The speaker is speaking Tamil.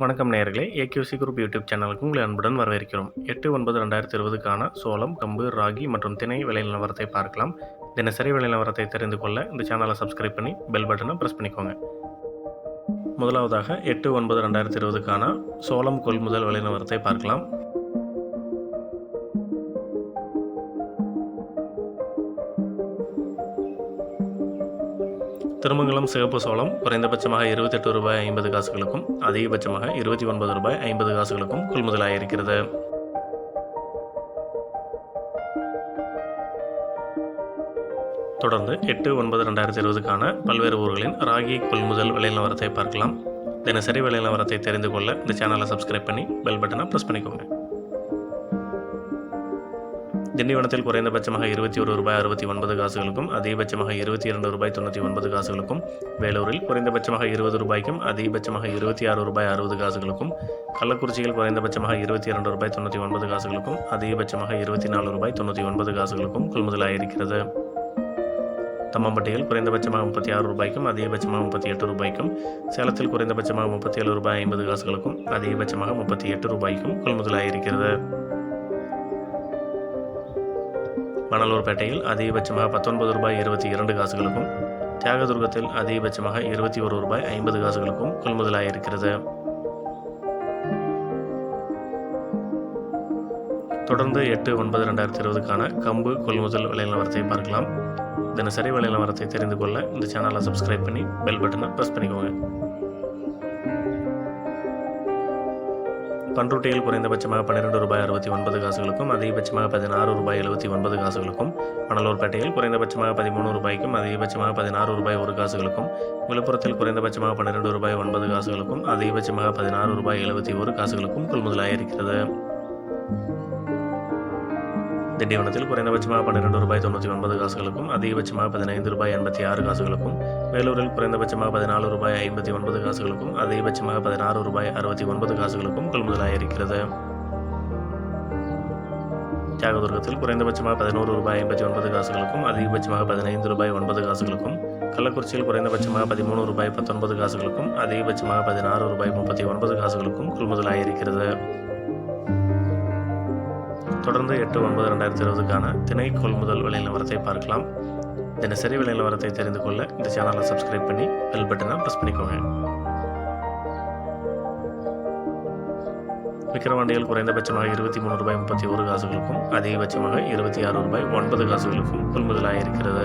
வணக்கம் நேர்களே ஏகியூசி குரூப் யூடியூப் சேனலுக்கு உங்களை அன்புடன் வரவேற்கிறோம். எட்டு ஒன்பது ரெண்டாயிரத்தி இருபதுக்கான சோளம் கம்பு ராகி மற்றும் திணை விலை நிலவரத்தை பார்க்கலாம். தினசரி விலை நிலவரத்தை தெரிந்து கொள்ள இந்த சேனலை சப்ஸ்கிரைப் பண்ணி பெல் பட்டனை ப்ரெஸ் பண்ணிக்கோங்க. முதலாவதாக எட்டு ஒன்பது ரெண்டாயிரத்தி இருபதுக்கான சோளம் கொள்முதல் விலை நிலவரத்தை பார்க்கலாம். திருமங்கலம் சிவப்பு சோளம் குறைந்தபட்சமாக இருபத்தெட்டு ரூபாய் ஐம்பது காசுகளுக்கும் அதிகபட்சமாக இருபத்தி ஒன்பது ரூபாய் ஐம்பது காசுகளுக்கும் கொள்முதலாக இருக்கிறது தொடர்ந்து எட்டு ஒன்பது ரெண்டாயிரத்தி இருபதுக்கான பல்வேறு ஊர்களின் ராகி கொள்முதல் விலை நிலவரத்தை பார்க்கலாம். தினசரி விலை நிலவரத்தை தெரிந்து கொள்ள இந்த சேனலை சப்ஸ்கிரைப் பண்ணி பெல் பட்டனை ப்ரெஸ் பண்ணிக்கோங்க. திண்டிவனத்தில் குறைந்தபட்சமாக இருபத்தி ஒரு ரூபாய் அறுபத்தி ஒன்பது காசுகளுக்கும் அதிகபட்சமாக இருபத்தி இரண்டு ரூபாய் தொண்ணூற்றி ஒன்பது காசுகளுக்கும். வேலூரில் குறைந்தபட்சமாக இருபது ரூபாய்க்கும் அதிகபட்சமாக இருபத்தி ஆறு ரூபாய் அறுபது காசுகளுக்கும். கள்ளக்குறிச்சியில் குறைந்தபட்சமாக இருபத்தி இரண்டு ரூபாய் தொண்ணூற்றி ஒன்பது காசுகளுக்கும் அதிகபட்சமாக இருபத்தி நாலு ரூபாய் தொண்ணூற்றி ஒன்பது காசுகளுக்கும் கொள்முதலாக இருக்கிறது. தம்மம்பட்டியில் குறைந்தபட்சமாக முப்பத்தி ஆறு ரூபாய்க்கும் அதிகபட்சமாக முப்பத்தி எட்டு ரூபாய்க்கும். சேலத்தில் குறைந்தபட்சமாக முப்பத்தி ஏழு ரூபாய் ஐம்பது காசுகளுக்கும் அதிகபட்சமாக முப்பத்தி எட்டு ரூபாய்க்கும் கொள்முதலாக இருக்கிறது. மணலூர்பேட்டையில் அதிகபட்சமாக பத்தொன்பது ரூபாய் இருபத்தி இரண்டு காசுகளுக்கும் தியாகதுர்கத்தில் அதிகபட்சமாக இருபத்தி ஒரு ரூபாய் ஐம்பது காசுகளுக்கும் கொள்முதலாக இருக்கிறது தொடர்ந்து எட்டு ஒன்பது ரெண்டாயிரத்தி இருபதுக்கான கம்பு கொள்முதல் விலை நிலவரத்தை பார்க்கலாம். தினசரி விலை நிலவரத்தை தெரிந்து கொள்ள இந்த சேனலை சப்ஸ்கிரைப் பண்ணி பெல் பட்டனை ப்ரெஸ் பண்ணிக்கோங்க. பன்ருட்டியில் குறைந்தபட்சமாக பன்னிரெண்டு ரூபாய் அறுபத்தி ஒன்பது காசுகளுக்கும் அதிகபட்சமாக பதினாறு ரூபாய் எழுபத்தி ஒன்பது காசுகளுக்கும் மணலூர்பேட்டையில் குறைந்தபட்சமாக பதிமூணு ரூபாய்க்கும் அதிகபட்சமாக பதினாறு ரூபாய் ஒரு காசுகளுக்கும் விழுப்புரத்தில் குறைந்தபட்சமாக பன்னிரெண்டு ரூபாய் ஒன்பது காசுகளுக்கும் அதிகபட்சமாக பதினாறு ரூபாய் எழுபத்தி ஒரு காசுகளுக்கும் கொள்முதலாக இருக்கிறது திண்டிவனத்தில் குறைந்தபட்சமாக பன்னிரெண்டு ரூபாய் தொண்ணூற்றி ஒன்பது காசுகளுக்கும் அதிகபட்சமாக பதினைந்து ரூபாய் எண்பத்தி ஆறு காசுகளுக்கும் வேலூரில் குறைந்தபட்சமாக பதினாலு ரூபாய் ஐம்பத்தி ஒன்பது காசுகளுக்கும் அதிகபட்சமாக பதினாறு ரூபாய் அறுபத்தி ஒன்பது காசுகளுக்கும் கொள்முதலாக இருக்கிறது தியாகதுர்கத்தில் குறைந்தபட்சமாக பதினோரு ரூபாய் ஐம்பத்தி ஒன்பது காசுகளுக்கும் அதிகபட்சமாக பதினைந்து ரூபாய் ஒன்பது காசுகளுக்கும் கள்ளக்குறிச்சியில் குறைந்தபட்சமாக பதிமூணு ரூபாய் பத்தொன்பது காசுகளுக்கும் அதிகபட்சமாக பதினாறு ரூபாய் முப்பத்தி ஒன்பது காசுகளுக்கும் கொள்முதலாக இருக்கிறது தொடர்ந்து எட்டு ஒன்பது ரெண்டாயிரத்தி இருபதுக்கான திணை கொள்முதல் விலை நிலவரத்தை பார்க்கலாம். தினசரி விலை நிலவரத்தை தெரிந்து கொள்ள இந்த சேனலை சப்ஸ்கிரைப் பண்ணி பெல் பட்டனை ப்ரெஸ் பண்ணிக்கோங்க. விக்கிரவாண்டியில் குறைந்தபட்சமாக இருபத்தி மூணு ரூபாய் முப்பத்தி ஒரு காசுகளுக்கும் அதிகபட்சமாக இருபத்தி ஆறு ரூபாய் ஒன்பது காசுகளுக்கும் கொள்முதலாக இருக்கிறது